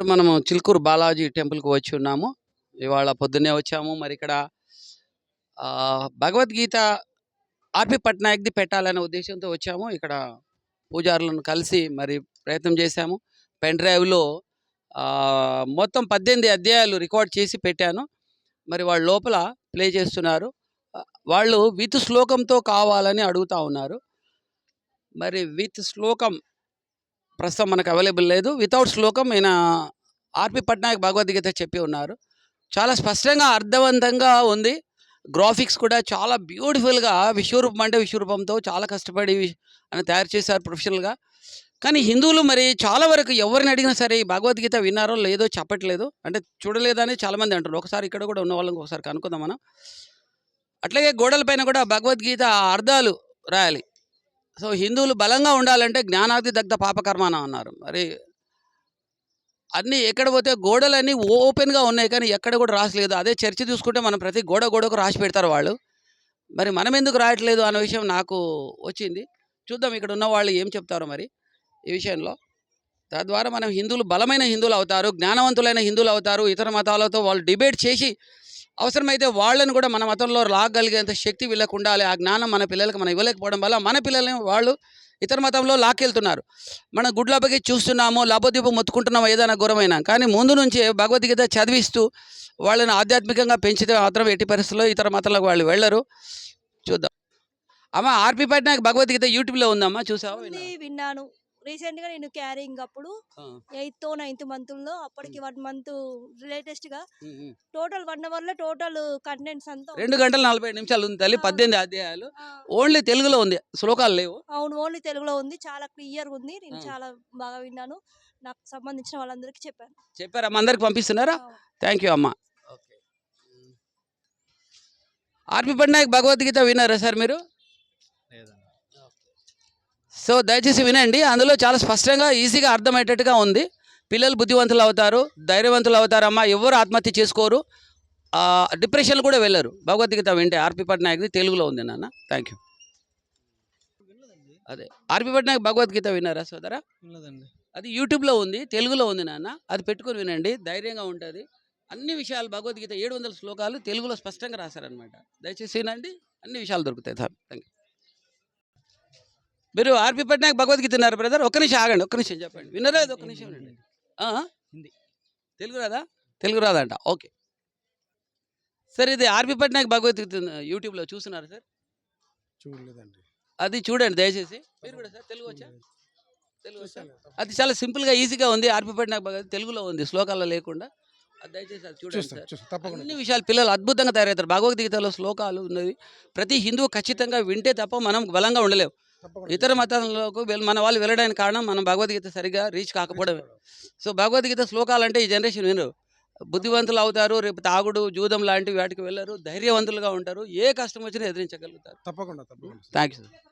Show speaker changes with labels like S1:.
S1: ఇప్పుడు మనము చిలుకూరు బాలాజీ టెంపుల్కి వచ్చి ఉన్నాము. ఇవాళ పొద్దున్నే వచ్చాము. మరి ఇక్కడ భగవద్గీత ఆర్పి పట్నాయక్ది పెట్టాలనే ఉద్దేశంతో వచ్చాము. ఇక్కడ పూజారులను కలిసి మరి ప్రయత్నం చేశాము. పెన్ డ్రైవ్లో మొత్తం పద్దెనిమిది అధ్యాయాలు రికార్డ్ చేసి పెట్టాను. మరి వాళ్ళ లోపల ప్లే చేస్తున్నారు. వాళ్ళు విత్ శ్లోకంతో కావాలని అడుగుతా ఉన్నారు. మరి విత్ శ్లోకం ప్రస్తుతం మనకు అవైలబుల్ లేదు. వితౌట్ శ్లోకం ఈయన ఆర్పి పట్నాయక్ భగవద్గీత చెప్పి ఉన్నారు. చాలా స్పష్టంగా అర్థవంతంగా ఉంది. గ్రాఫిక్స్ కూడా చాలా బ్యూటిఫుల్గా విశ్వరూపం అంటే విశ్వరూపంతో చాలా కష్టపడి అని తయారు చేశారు ప్రొఫెషనల్గా. కానీ హిందువులు మరి చాలా వరకు ఎవరిని అడిగినా సరే ఈ భగవద్గీత విన్నారో లేదో చెప్పట్లేదు. అంటే చూడలేదని చాలామంది అంటారు. ఒకసారి ఇక్కడ కూడా ఉన్న వాళ్ళని ఒకసారి కనుక్కుందాం మనం. అట్లాగే గోడలపైన కూడా భగవద్గీత అర్థాలు రాయాలి. సో హిందువులు బలంగా ఉండాలంటే జ్ఞానాది దగ్ధ పాపకర్మాన అన్నారు. మరి అన్నీ ఎక్కడ పోతే గోడలన్నీ ఓపెన్గా ఉన్నాయి కానీ ఎక్కడ కూడా రాసలేదు. అదే చర్చి చూసుకుంటే మనం ప్రతి గోడ గోడకు రాసి పెడతారు వాళ్ళు. మరి మనం ఎందుకు రాయట్లేదు అనే విషయం నాకు వచ్చింది. చూద్దాం ఇక్కడ ఉన్న వాళ్ళు ఏం చెప్తారో మరి ఈ విషయంలో. తద్వారా మనం హిందువులు బలమైన హిందువులు అవుతారు జ్ఞానవంతులైన హిందువులు అవుతారు ఇతర మతాలతో వాళ్ళు డిబేట్ చేసి అవసరమైతే వాళ్ళని కూడా మన మతంలో లాగలిగేంత శక్తి వీళ్ళకు ఉండాలి ఆ జ్ఞానం మన పిల్లలకు మనం ఇవ్వలేకపోవడం వల్ల మన పిల్లల్ని వాళ్ళు ఇతర మతంలో లాక్కెళ్తున్నారు. మన గుడ్లపకి చూస్తున్నాము లబోదీపం మొత్తుకుంటున్నాము ఏదైనా ఘోరమైన. కానీ ముందు నుంచే భగవద్గీత చదివిస్తూ వాళ్ళని ఆధ్యాత్మికంగా పెంచితే మాత్రం ఎట్టి పరిస్థితుల్లో ఇతర మతాలకు వాళ్ళు వెళ్ళరు. చూద్దాం. అమ్మ ఆర్పి పట్నాయక్ భగవద్గీత యూట్యూబ్లో ఉందమ్మా చూసావా?
S2: విన్నాను. రీసెంట్గా నేను క్యారింగ్ అప్పుడు ఎయిత్ నైన్త్ మంత్లో అప్పటికి వన్ మంత్ లేటెస్ట్గా టోటల్ వన్ అవర్లో టోటల్ కంటెంట్స్ అంతా
S1: రెండు గంటల నలభై నిమిషాలు ఉంది తల్లి. పద్దెనిమిది అధ్యాయాలు. ఓన్లీ తెలుగులో ఉంది శ్లోకాలు లేవు.
S2: అవును ఓన్లీ తెలుగులో ఉంది చాలా క్లియర్ ఉంది నేను. చాలా బాగా విన్నాను నాకు సంబంధించిన వాళ్ళందరికీ చెప్పాను.
S1: చెప్పారమ్మా అందరికి పంపిస్తున్నారా. థ్యాంక్ యూ అమ్మా. ఆర్పి పట్నాయక్ భగవద్గీత విన్నారా సార్ మీరు? సో దయచేసి వినండి. అందులో చాలా స్పష్టంగా ఈజీగా అర్థమయ్యేటట్టుగా ఉంది. పిల్లలు బుద్ధివంతులు అవుతారు ధైర్యవంతులు అవుతారమ్మా ఎవరు ఆత్మహత్య చేసుకోరు. ఆ, డిప్రెషన్ కూడా వెళ్ళరు. భగవద్గీత వింటే ఆర్పి పట్నాయక్ది తెలుగులో ఉంది నాన్న. థ్యాంక్ యూ అదే. ఆర్పి పట్నాయక్ భగవద్గీత విన్నారా సోదరా? అది యూట్యూబ్లో ఉంది తెలుగులో ఉంది నాన్న. అది పెట్టుకొని వినండి. ధైర్యంగా ఉంటుంది. అన్ని విషయాలు భగవద్గీత ఏడు వందల శ్లోకాలు తెలుగులో స్పష్టంగా రాశారనమాట దయచేసి వినండి. అన్ని విషయాలు దొరుకుతాయి. థ్యాంక్ యూ మీరు ఆర్పి పట్నాయక్ భగవద్గీత విన్నారు బ్రదర్ ఒక్క నిమిషం ఆగండి ఒక్క నిమిషం చెప్పండి. విన్నారా ఇది? ఒక్క నిమిషం?
S3: హిందీ.
S1: తెలుగు రాదా? తెలుగు రాదంట. ఓకే. సార్ ఇది ఆర్పి పట్నాయక్ భగవద్గీత యూట్యూబ్లో చూస్తున్నారు సార్?
S3: చూడలేదండి.
S1: అది చూడండి దయచేసి. మీరు కూడా సార్ తెలుగు వచ్చా? తెలుగు వచ్చా? అది చాలా సింపుల్గా ఈజీగా ఉంది. ఆర్పి పట్టిన తెలుగులో ఉంది శ్లోకాల్లో లేకుండా. దయచేసి అది చూడండి సార్. అన్ని విషయాలు పిల్లలు అద్భుతంగా తయారవుతారు. భగవద్గీతలో శ్లోకాలు ఉన్నవి. ప్రతి హిందువు ఖచ్చితంగా వింటే తప్ప మనం బలంగా ఉండలేము ఇతర మతాలకు మన వాళ్ళు వెళ్ళడానికి కారణం మనం భగవద్గీత సరిగా రీచ్ కాకపోవడమే. సో భగవద్గీత శ్లోకాలు అంటే ఈ జనరేషన్ వినరు. బుద్ధివంతులు అవుతారు రేపు తాగుడు జూదం లాంటి వాటికి వెళ్ళరు ధైర్యవంతులుగా ఉంటారు ఏ కష్టం వచ్చినా ఎదిరించగలుగుతారు.
S3: తప్పకుండా తప్పకుండా.
S1: Thank you sir